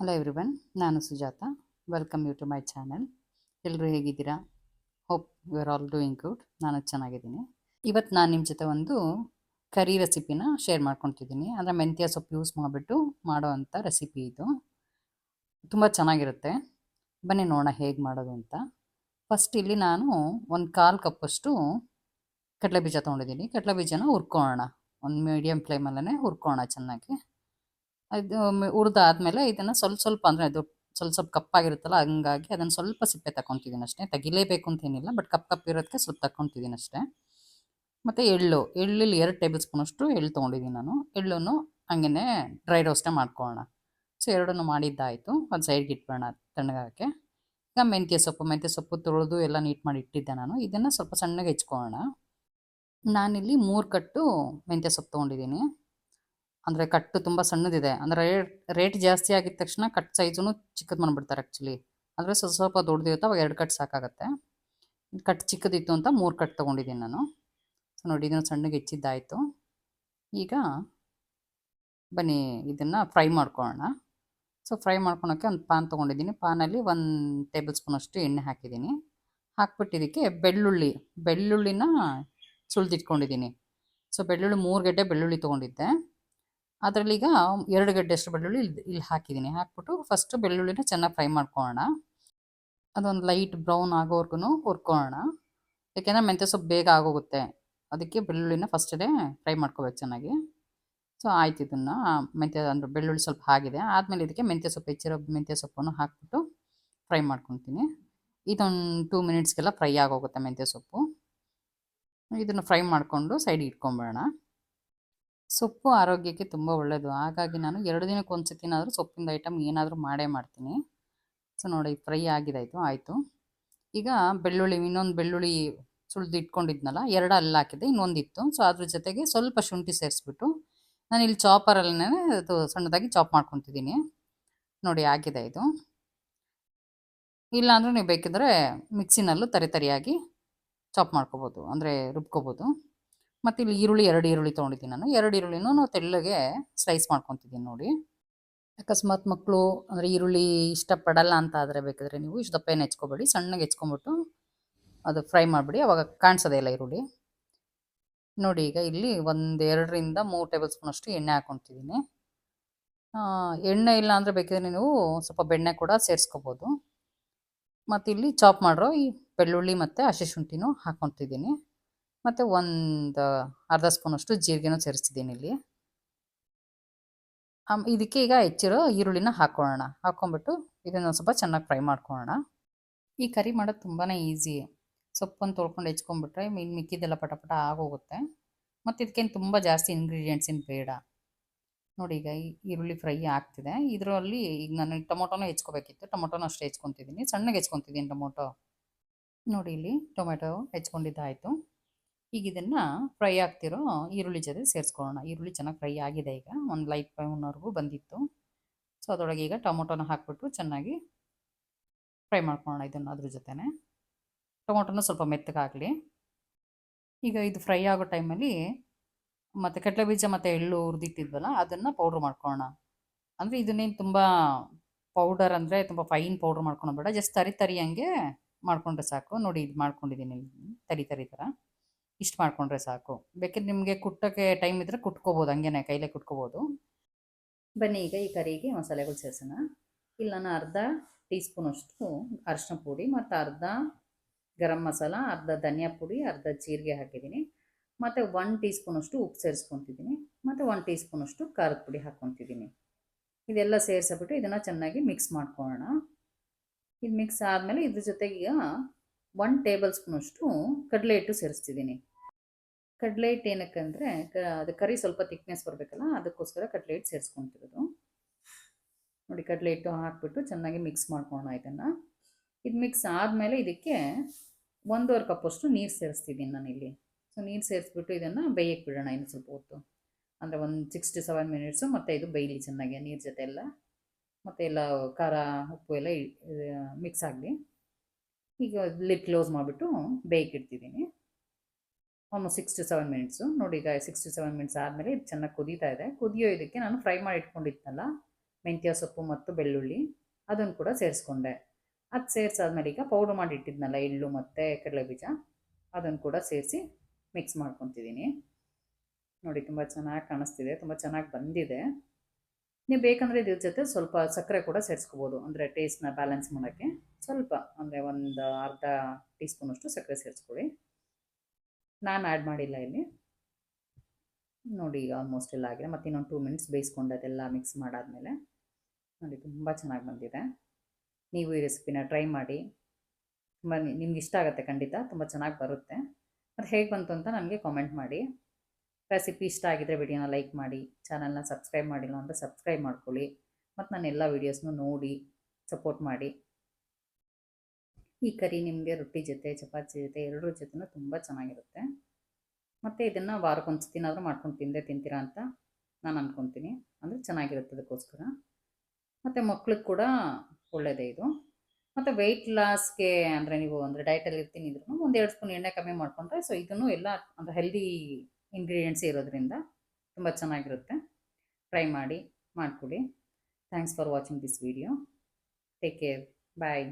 Hello everyone ನಾನು Sujatha. Welcome you to my channel ಎಲ್ಲರೂ ಹೇಗಿದ್ದೀರಾ? Hope you are all doing good ನಾನು ಚೆನ್ನಾಗಿದ್ದೀನಿ. ಇವತ್ತು ನಾನು ನಿಮ್ಮ ಜೊತೆ ಒಂದು ಕರಿ ರೆಸಿಪಿನ ಶೇರ್ ಮಾಡ್ಕೊತಿದ್ದೀನಿ. ಅಂದರೆ ಮೆಂತ್ಯ ಸೊಪ್ಪು ಯೂಸ್ ಮಾಡಿಬಿಟ್ಟು ಮಾಡೋ ಅಂಥ ರೆಸಿಪಿ ಇದು. ತುಂಬ ಚೆನ್ನಾಗಿರುತ್ತೆ. ಬನ್ನಿ ನೋಡೋಣ ಹೇಗೆ ಮಾಡೋದು ಅಂತ. ಫಸ್ಟ್ ಇಲ್ಲಿ ನಾನು ಒಂದು ಕಾಲು ಕಪ್ಪಷ್ಟು ಕಡಲೆ ಬೀಜ ತೊಗೊಂಡಿದ್ದೀನಿ. ಕಡಲೆ ಬೀಜನ ಹುರ್ಕೊಳ್ಳೋಣ. ಒಂದು ಮೀಡಿಯಮ್ ಫ್ಲೇಮಲ್ಲೇ ಹುರ್ಕೊಳ್ಳೋಣ ಚೆನ್ನಾಗಿ. ಅದು ಹುರಿದಾದ್ಮೇಲೆ ಇದನ್ನು ಸ್ವಲ್ಪ ಸ್ವಲ್ಪ ಅಂದರೆ ಅದು ಸ್ವಲ್ಪ ಸ್ವಲ್ಪ ಕಪ್ಪಾಗಿರುತ್ತಲ್ಲ ಹಂಗಾಗಿ ಅದನ್ನು ಸ್ವಲ್ಪ ಸಿಪ್ಪೆ ತಗೊತಿದ್ದೀನಿ ಅಷ್ಟೇ. ತೆಗಿಲೇಬೇಕು ಅಂತೇನಿಲ್ಲ ಬಟ್ ಕಪ್ ಕಪ್ ಇರೋದಕ್ಕೆ ಸ್ವಲ್ಪ ತಗೊತಿದ್ದೀನಿ ಅಷ್ಟೇ. ಮತ್ತು ಎಳ್ಳು, ಎಳ್ಳಲ್ಲಿ ಎರಡು ಟೇಬಲ್ ಸ್ಪೂನಷ್ಟು ಎಳ್ಳು ತೊಗೊಂಡಿದ್ದೀನಿ ನಾನು. ಎಳ್ಳನ್ನು ಹಂಗೇ ಡ್ರೈ ರೋಸ್ಟೇ ಮಾಡ್ಕೊಳ್ಳೋಣ. ಸೊ ಎರಡನ್ನು ಮಾಡಿದ್ದಾಯಿತು. ಒಂದು ಸೈಡ್ಗೆ ಇಟ್ಬೇಡ ತಣ್ಣಗಾಕೆ ಈಗ ಮೆಂತ್ಯ ಸೊಪ್ಪು ಮೆಂತ್ಯ ಸೊಪ್ಪು ತೊಳೆದು ಎಲ್ಲ ನೀಟ್ ಮಾಡಿ ಇಟ್ಟಿದ್ದೆ ನಾನು. ಇದನ್ನು ಸ್ವಲ್ಪ ಸಣ್ಣಗೆ ಹೆಚ್ಕೊಳ್ಳೋಣ. ನಾನಿಲ್ಲಿ ಮೂರು ಕಟ್ಟು ಮೆಂತ್ಯ ಸೊಪ್ಪು ತೊಗೊಂಡಿದ್ದೀನಿ ಅಂದರೆ ಕಟ್ಟು ತುಂಬ ಸಣ್ಣದಿದೆ. ಅಂದರೆ ರೇಟ್ ಜಾಸ್ತಿ ಆಗಿದ ತಕ್ಷಣ ಕಟ್ ಸೈಜೂ ಚಿಕ್ಕದು ಮಾಡಿಬಿಡ್ತಾರೆ ಆ್ಯಕ್ಚುಲಿ ಅಂದರೆ ಸ್ವಲ್ಪ ಸ್ವಲ್ಪ ದೊಡ್ಡದಿರುತ್ತೆ ಅವಾಗ ಎರಡು ಕಟ್ ಸಾಕಾಗುತ್ತೆ. ಕಟ್ ಚಿಕ್ಕದಿತ್ತು ಅಂತ ಮೂರು ಕಟ್ ತೊಗೊಂಡಿದ್ದೀನಿ ನಾನು. ಸೊ ನೋಡಿ ಇದನ್ನು ಸಣ್ಣಗೆ ಹೆಚ್ಚಿದ್ದಾಯಿತು. ಈಗ ಬನ್ನಿ ಇದನ್ನು ಫ್ರೈ ಮಾಡ್ಕೊಳ್ಳೋಣ. ಸೊ ಫ್ರೈ ಮಾಡ್ಕೊಳೋಕ್ಕೆ ಒಂದು ಪಾನ್ ತೊಗೊಂಡಿದ್ದೀನಿ. ಪಾನಲ್ಲಿ ಒಂದು ಟೇಬಲ್ ಸ್ಪೂನಷ್ಟು ಎಣ್ಣೆ ಹಾಕಿದ್ದೀನಿ. ಹಾಕ್ಬಿಟ್ಟಿದ್ದಕ್ಕೆ ಬೆಳ್ಳುಳ್ಳಿ, ಬೆಳ್ಳುಳ್ಳಿನ ಸುಳಿದಿಟ್ಕೊಂಡಿದ್ದೀನಿ. ಸೊ ಬೆಳ್ಳುಳ್ಳಿ ಮೂರು ಗಡ್ಡೆ ಬೆಳ್ಳುಳ್ಳಿ ತೊಗೊಂಡಿದ್ದೆ. ಅದರಲ್ಲಿ ಈಗ ಎರಡು ಗಡ್ಡೆಯಷ್ಟು ಬೆಳ್ಳುಳ್ಳಿ ಇಲ್ಲಿ ಇಲ್ಲಿ ಹಾಕಿದ್ದೀನಿ. ಹಾಕ್ಬಿಟ್ಟು ಫಸ್ಟ್ ಬೆಳ್ಳುಳ್ಳಿನ ಚೆನ್ನಾಗಿ ಫ್ರೈ ಮಾಡ್ಕೊಳ್ಳೋಣ. ಅದೊಂದು ಲೈಟ್ ಬ್ರೌನ್ ಆಗೋವರೆಗೂ ಹುರ್ಕೊಳ್ಳೋಣ. ಯಾಕೆಂದರೆ ಮೆಂತ್ಯ ಸೊಪ್ಪು ಬೇಗ ಆಗೋಗುತ್ತೆ. ಅದಕ್ಕೆ ಬೆಳ್ಳುಳ್ಳಿನ ಫಸ್ಟೇ ಫ್ರೈ ಮಾಡ್ಕೋಬೇಕು ಚೆನ್ನಾಗಿ. ಸೊ ಆಯ್ತು ಇದನ್ನು. ಮೆಂತ್ಯ ಅಂದರೆ ಬೆಳ್ಳುಳ್ಳಿ ಸ್ವಲ್ಪ ಆಗಿದೆ. ಆದಮೇಲೆ ಇದಕ್ಕೆ ಮೆಂತ್ಯ ಸೊಪ್ಪು, ಹೆಚ್ಚಿರೋ ಮೆಂತ್ಯ ಸೊಪ್ಪನ್ನು ಹಾಕ್ಬಿಟ್ಟು ಫ್ರೈ ಮಾಡ್ಕೊತೀನಿ ಇದೊಂದು ಟೂ ಮಿನಿಟ್ಸ್ಗೆಲ್ಲ ಫ್ರೈ ಆಗೋಗುತ್ತೆ ಮೆಂತ್ಯ ಸೊಪ್ಪು. ಇದನ್ನು ಫ್ರೈ ಮಾಡಿಕೊಂಡು ಸೈಡಿಗೆ ಇಟ್ಕೊಂಬೇಡ ಸೊಪ್ಪು ಆರೋಗ್ಯಕ್ಕೆ ತುಂಬ ಒಳ್ಳೆಯದು ಹಾಗಾಗಿ ನಾನು ಎರಡು ದಿನಕ್ಕೆ ಒಂದು ಸತಿನಾದರೂ ಸೊಪ್ಪಿಂದ ಐಟಮ್ ಏನಾದರೂ ಮಾಡೇ ಮಾಡ್ತೀನಿ. ಸೊ, ನೋಡಿ ಫ್ರೈ ಆಗಿದಾಯಿತು, ಆಯಿತು. ಈಗ ಬೆಳ್ಳುಳ್ಳಿ, ಇನ್ನೊಂದು ಬೆಳ್ಳುಳ್ಳಿ ಸುಳಿದು ಇಟ್ಕೊಂಡಿದ್ನಲ್ಲ, ಎರಡು ಅಲ್ಲಿ ಹಾಕಿದೆ ಇನ್ನೊಂದಿತ್ತು ಸೊ, ಅದ್ರ ಜೊತೆಗೆ ಸ್ವಲ್ಪ ಶುಂಠಿ ಸೇರಿಸ್ಬಿಟ್ಟು ನಾನು ಇಲ್ಲಿ ಚಾಪರಲ್ಲೇ ಅದು ಸಣ್ಣದಾಗಿ ಚಾಪ್ ಮಾಡ್ಕೊತಿದ್ದೀನಿ. ನೋಡಿ, ಆಗಿದೆ ಇದು. ಇಲ್ಲಾಂದ್ರೆ ನೀವು ಬೇಕಿದ್ರೆ ಮಿಕ್ಸಿನಲ್ಲೂ ತರಿ ತರಿಯಾಗಿ ಚಾಪ್ ಮಾಡ್ಕೋಬೋದು, ಅಂದರೆ ರುಬ್ಕೋಬೋದು. ಮತ್ತು ಇಲ್ಲಿ ಈರುಳ್ಳಿ ಎರಡು ಈರುಳ್ಳಿ ತೊಗೊಂಡಿದ್ದೀನಿ ನಾನು. ಎರಡು ಈರುಳ್ಳಿನೂ ತೆಳ್ಳಗೆ ಸ್ಲೈಸ್ ಮಾಡ್ಕೊತಿದ್ದೀನಿ ನೋಡಿ. ಅಕಸ್ಮಾತ್ ಮಕ್ಕಳು ಅಂದರೆ ಈರುಳ್ಳಿ ಇಷ್ಟಪಡಲ್ಲ ಅಂತ ಆದರೆ ಬೇಕಾದರೆ ನೀವು ಇಷ್ಟು ದಪ್ಪ ಏನು ಹೆಚ್ಕೊಬೇಡಿ. ಸಣ್ಣಗೆ ಹೆಚ್ಕೊಂಬಿಟ್ಟು ಅದು ಫ್ರೈ ಮಾಡಿಬಿಡಿ. ಅವಾಗ ಕಾಣಿಸೋದೇ ಇಲ್ಲ ಈರುಳ್ಳಿ. ನೋಡಿ ಈಗ ಇಲ್ಲಿ ಒಂದು ಎರಡರಿಂದ ಮೂರು ಟೇಬಲ್ ಸ್ಪೂನಷ್ಟು ಎಣ್ಣೆ ಹಾಕ್ಕೊತಿದ್ದೀನಿ ಎಣ್ಣೆ ಇಲ್ಲ ಅಂದರೆ ಬೇಕಿದ್ರೆ ನೀವು ಸ್ವಲ್ಪ ಬೆಣ್ಣೆ ಕೂಡ ಸೇರಿಸ್ಕೋಬೋದು. ಮತ್ತು ಇಲ್ಲಿ ಚಾಪ್ ಮಾಡಿರೋ ಈ ಬೆಳ್ಳುಳ್ಳಿ ಮತ್ತು ಹಸಿ ಶುಂಠಿನೂ ಹಾಕ್ಕೊತಿದ್ದೀನಿ ಮತ್ತು ಒಂದು, ಅರ್ಧ ಸ್ಪೂನಷ್ಟು ಜೀರಿಗೆನೂ ಸೇರಿಸ್ತಿದ್ದೀನಿ ಇಲ್ಲಿ. ಇದಕ್ಕೆ ಈಗ ಹೆಚ್ಚಿರೋ ಈರುಳ್ಳಿನ ಹಾಕ್ಕೊಳ್ಳೋಣ ಹಾಕ್ಕೊಂಬಿಟ್ಟು ಇದನ್ನು ಸ್ವಲ್ಪ ಚೆನ್ನಾಗಿ ಫ್ರೈ ಮಾಡ್ಕೊಳ್ಳೋಣ. ಈ ಕರಿ ಮಾಡೋದು ತುಂಬಾ ಈಸಿ. ಸೊಪ್ಪನ್ನು ತೊಳ್ಕೊಂಡು ಹೆಚ್ಕೊಂಡ್ಬಿಟ್ರೆ ಇನ್ನು ಮಿಕ್ಕಿದೆಲ್ಲ ಪಟ ಪಟ ಆಗೋಗುತ್ತೆ. ಮತ್ತು ಇದಕ್ಕೇನು ತುಂಬ ಜಾಸ್ತಿ ಇಂಗ್ರೀಡಿಯೆಂಟ್ಸ್ ಏನು ಬೇಡ. ನೋಡಿ ಈಗ ಈರುಳ್ಳಿ ಫ್ರೈ ಆಗ್ತಿದೆ. ಇದರಲ್ಲಿ ಈಗ ನಾನು ಟೊಮೊಟೊನೂ ಹೆಚ್ಕೋಬೇಕಿತ್ತು. ಟೊಮೊಟೊನೂ ಅಷ್ಟೇ ಹೆಚ್ಕೊತಿದ್ದೀನಿ. ಸಣ್ಣಗೆ ಹೆಚ್ಕೊತಿದ್ದೀನಿ ಟೊಮೊಟೊ. ನೋಡಿ ಇಲ್ಲಿ ಟೊಮೆಟೊ ಹೆಚ್ಕೊಂಡಿದ್ದಾಯಿತು. ಈಗ ಇದನ್ನು ಫ್ರೈ ಆಗ್ತಿರೋ ಈರುಳ್ಳಿ ಜೊತೆ ಸೇರಿಸ್ಕೊಳ್ಳೋಣ. ಈರುಳ್ಳಿ ಚೆನ್ನಾಗಿ ಫ್ರೈ ಆಗಿದೆ ಈಗ. ಒಂದು ಲೈಟ್ ಬ್ರೌನ್ವರೆಗೂ ಬಂದಿತ್ತು. ಸೊ ಅದರೊಳಗೆ ಈಗ ಟೊಮೊಟೊನ ಹಾಕ್ಬಿಟ್ಟು ಚೆನ್ನಾಗಿ ಫ್ರೈ ಮಾಡ್ಕೊಳ್ಳೋಣ ಇದನ್ನು ಅದ್ರ ಜೊತೆನೆ. ಟೊಮೊಟೊನ ಸ್ವಲ್ಪ ಮೆತ್ತಗಾಗಲಿ. ಈಗ ಇದು ಫ್ರೈ ಆಗೋ ಟೈಮಲ್ಲಿ ಮತ್ತು ಕಡಲೆ ಬೀಜ ಮತ್ತು ಎಳ್ಳು ಹುರಿದಿಟ್ಟಿದ್ವಲ್ಲ, ಅದನ್ನು ಪೌಡ್ರ್ ಮಾಡ್ಕೊಳ್ಳೋಣ. ಅಂದರೆ ಇದನ್ನೇನು ತುಂಬ ಪೌಡರ್ ಅಂದರೆ ತುಂಬ ಫೈನ್ ಪೌಡ್ರ್ ಬೇಡ. ಜಸ್ಟ್ ತರಿ ತರಿ ಹಂಗೆ ಮಾಡಿಕೊಂಡ್ರೆ ಸಾಕು. ನೋಡಿ ಇದು ಮಾಡ್ಕೊಂಡಿದ್ದೀನಿ. ತರಿ ತರಿ ಥರ ಇಷ್ಟು ಮಾಡಿಕೊಂಡ್ರೆ ಸಾಕು. ಬೇಕಿದ್ರೆ ನಿಮಗೆ ಕುಟ್ಟೋಕ್ಕೆ ಟೈಮ್ ಇದ್ದರೆ ಕುಟ್ಕೋಬೋದು, ಹಂಗೇನೆ ಕೈಲೇ ಕುಟ್ಕೋಬೋದು. ಬನ್ನಿ ಈಗ ಈ ಕರಿಗೆ ಮಸಾಲೆಗಳು ಸೇರಿಸೋಣ. ಇಲ್ಲಿ ನಾನು ಅರ್ಧ ಟೀ ಸ್ಪೂನಷ್ಟು ಅರಿಶಿನ ಪುಡಿ ಮತ್ತು ಅರ್ಧ ಗರಂ ಮಸಾಲ, ಅರ್ಧ ಧನಿಯಾ ಪುಡಿ, ಅರ್ಧ ಜೀರಿಗೆ ಹಾಕಿದ್ದೀನಿ. ಮತ್ತು ಒನ್ ಟೀ ಉಪ್ಪು ಸೇರಿಸ್ಕೊತಿದ್ದೀನಿ. ಮತ್ತು ಒನ್ ಟೀ ಸ್ಪೂನಷ್ಟು ಖಾರದ ಪುಡಿ ಹಾಕ್ಕೊತಿದ್ದೀನಿ. ಇದೆಲ್ಲ ಸೇರಿಸ್ಬಿಟ್ಟು ಇದನ್ನು ಚೆನ್ನಾಗಿ ಮಿಕ್ಸ್ ಮಾಡ್ಕೊಳ್ಳೋಣ. ಇದು ಮಿಕ್ಸ್ ಆದಮೇಲೆ ಇದ್ರ ಜೊತೆಗೆ ಒನ್ ಟೇಬಲ್ ಸ್ಪೂನಷ್ಟು ಕಡಲೆ ಹಿಟ್ಟು ಸೇರಿಸ್ತಿದ್ದೀನಿ. ಕಡಲೆ ಹಿಟ್ಟು ಏನಕ್ಕೆ ಅಂದರೆ, ಕ, ಅದು ಕರಿ ಸ್ವಲ್ಪ ತಿಕ್ನೆಸ್ ಬರಬೇಕಲ್ಲ, ಅದಕ್ಕೋಸ್ಕರ ಕಡಲೆ ಹಿಟ್ಟು ಸೇರಿಸ್ಕೊತಿರೋದು ನೋಡಿ, ಕಡಲೆ ಹಿಟ್ಟು ಹಾಕಿಬಿಟ್ಟು ಚೆನ್ನಾಗಿ ಮಿಕ್ಸ್ ಮಾಡ್ಕೊಳ್ಳೋಣ ಇದನ್ನು. ಇದು ಮಿಕ್ಸ್ ಆದಮೇಲೆ ಇದಕ್ಕೆ ಒಂದೂವರೆ ಕಪ್ಪಷ್ಟು ನೀರು ಸೇರಿಸ್ತಿದ್ದೀನಿ ನಾನು ಇಲ್ಲಿ ಸೊ ನೀರು ಸೇರಿಸ್ಬಿಟ್ಟು ಇದನ್ನು ಬೇಯಕ್ಕೆ ಬಿಡೋಣ ಇನ್ನು ಸ್ವಲ್ಪ ಹೊತ್ತು. ಅಂದರೆ ಒಂದು ಸಿಕ್ಸ್ ಟು ಸೆವೆನ್ ಮಿನಿಟ್ಸು ಮತ್ತು ಇದು ಬೇಯಲಿ ಚೆನ್ನಾಗಿ ನೀರು ಜೊತೆ ಎಲ್ಲ. ಮತ್ತು ಎಲ್ಲ ಖಾರ ಉಪ್ಪು ಎಲ್ಲ ಮಿಕ್ಸ್ ಆಗಲಿ. ಈಗ ಲಿಡ್ ಕ್ಲೋಸ್ ಮಾಡಿಬಿಟ್ಟು ಬೇಯಕ್ಕೆ ಇಡ್ತಿದ್ದೀನಿ. Almost six to seven minutes ನೋಡಿ ಈಗ ಸಿಕ್ಸ್ ಟು ಸೆವೆನ್ ಮಿನಿಟ್ಸ್ ಆದಮೇಲೆ ಇದು ಚೆನ್ನಾಗಿ ಕುದೀತಾ ಇದೆ. ಕುದಿಯೋ ಇದಕ್ಕೆ ನಾನು ಫ್ರೈ ಮಾಡಿ ಇಟ್ಕೊಂಡಿದ್ನಲ್ಲ, ಮೆಂತ್ಯ, ಸೊಪ್ಪು ಮತ್ತು ಬೆಳ್ಳುಳ್ಳಿ, ಅದನ್ನು ಕೂಡ ಸೇರಿಸ್ಕೊಂಡೆ. ಅದು ಸೇರಿಸಾದ್ಮೇಲೆ ಈಗ ಪೌಡ್ರ್ ಮಾಡಿ ಇಟ್ಟಿದ್ನಲ್ಲ, ಎಳ್ಳು ಮತ್ತು ಕಡಲೆಬೀಜ ಅದನ್ನು ಕೂಡ ಸೇರಿಸಿ ಮಿಕ್ಸ್ ಮಾಡ್ಕೊತಿದ್ದೀನಿ. ನೋಡಿ ತುಂಬ ಚೆನ್ನಾಗಿ ಕಾಣಿಸ್ತಿದೆ, ತುಂಬ ಚೆನ್ನಾಗಿ ಬಂದಿದೆ. ನೀವು ಬೇಕಂದರೆ ಇದ್ರ ಜೊತೆ ಸ್ವಲ್ಪ ಸಕ್ಕರೆ ಕೂಡ ಸೇರಿಸ್ಕೋಬೋದು. ಅಂದರೆ ಟೇಸ್ಟ್ನ ಬ್ಯಾಲೆನ್ಸ್ ಮಾಡೋಕ್ಕೆ ಸ್ವಲ್ಪ ಅಂದರೆ ಒಂದು ಅರ್ಧ ಟೀ ಸ್ಪೂನಷ್ಟು ಸಕ್ಕರೆ ಸೇರಿಸ್ಕೊಳ್ಳಿ. ನಾನು ಆ್ಯಡ್ ಮಾಡಿಲ್ಲ ಇಲ್ಲಿ. ನೋಡಿ ಈಗ ಆಲ್ಮೋಸ್ಟ್ ಎಲ್ಲ ಆಗಿದೆ. ಮತ್ತು ಇನ್ನೊಂದು ಟೂ ಮಿನಿಟ್ಸ್ ಬೇಯಿಸ್ಕೊಂಡು ಅದೆಲ್ಲ ಮಿಕ್ಸ್ ಮಾಡಾದಮೇಲೆ ನೋಡಿ ತುಂಬ ಚೆನ್ನಾಗಿ ಬಂದಿದೆ. ನೀವು ಈ ರೆಸಿಪಿನ ಟ್ರೈ ಮಾಡಿ. ತುಂಬ ನಿಮ್ಗೆ ಇಷ್ಟ ಆಗುತ್ತೆ ಖಂಡಿತ. ತುಂಬ ಚೆನ್ನಾಗಿ ಬರುತ್ತೆ. ಅದು ಹೇಗೆ ಬಂತು ಅಂತ ನನಗೆ ಕಾಮೆಂಟ್ ಮಾಡಿ. ರೆಸಿಪಿ ಇಷ್ಟ ಆಗಿದ್ದರೆ ವಿಡಿಯೋನ ಲೈಕ್ ಮಾಡಿ, ಚಾನಲ್ನ ಸಬ್ಸ್ಕ್ರೈಬ್ ಮಾಡಿಲ್ಲ ಅಂದರೆ ಸಬ್ಸ್ಕ್ರೈಬ್ ಮಾಡ್ಕೊಳ್ಳಿ. ಮತ್ತು ನಾನು ಎಲ್ಲ ವೀಡಿಯೋಸ್ನು ನೋಡಿ ಸಪೋರ್ಟ್ ಮಾಡಿ. ಈ ಕರಿ ನಿಮಗೆ ರೊಟ್ಟಿ ಜೊತೆ, ಚಪಾತಿ ಜೊತೆ ಎರಡರ ಜೊತೆನೂ ತುಂಬ ಚೆನ್ನಾಗಿರುತ್ತೆ. ಮತ್ತು ಇದನ್ನು ವಾರಕ್ಕೊಂದು ಸತಿನಾದರೂ ಮಾಡ್ಕೊಂಡು ತಿಂದೇ ತಿಂತೀರಾ ಅಂತ ನಾನು ಅಂದ್ಕೊತೀನಿ ಅಂದರೆ ಚೆನ್ನಾಗಿರುತ್ತೆ ಅದಕ್ಕೋಸ್ಕರ. ಮತ್ತು ಮಕ್ಳಿಗೆ ಕೂಡ ಒಳ್ಳೆಯದೇ ಇದು. ಮತ್ತು ವೆಯ್ಟ್ ಲಾಸ್ಗೆ ಅಂದರೆ ನೀವು ಅಂದರೆ ಡಯಟಲ್ಲಿ ಇರ್ತೀನಿ ಇದ್ರೂ ಒಂದು ಎರಡು ಸ್ಪೂನ್ ಎಣ್ಣೆ ಕಮ್ಮಿ ಮಾಡಿಕೊಂಡ್ರೆ ಸೊ ಇದನ್ನು ಎಲ್ಲ ಅಂದರೆ ಹೆಲ್ದಿ ಇಂಗ್ರೀಡಿಯೆಂಟ್ಸ್ ಇರೋದ್ರಿಂದ ತುಂಬ ಚೆನ್ನಾಗಿರುತ್ತೆ. ಟ್ರೈ ಮಾಡಿ, ಮಾಡಿಕೊಡಿ. Thanks for watching this video take care bye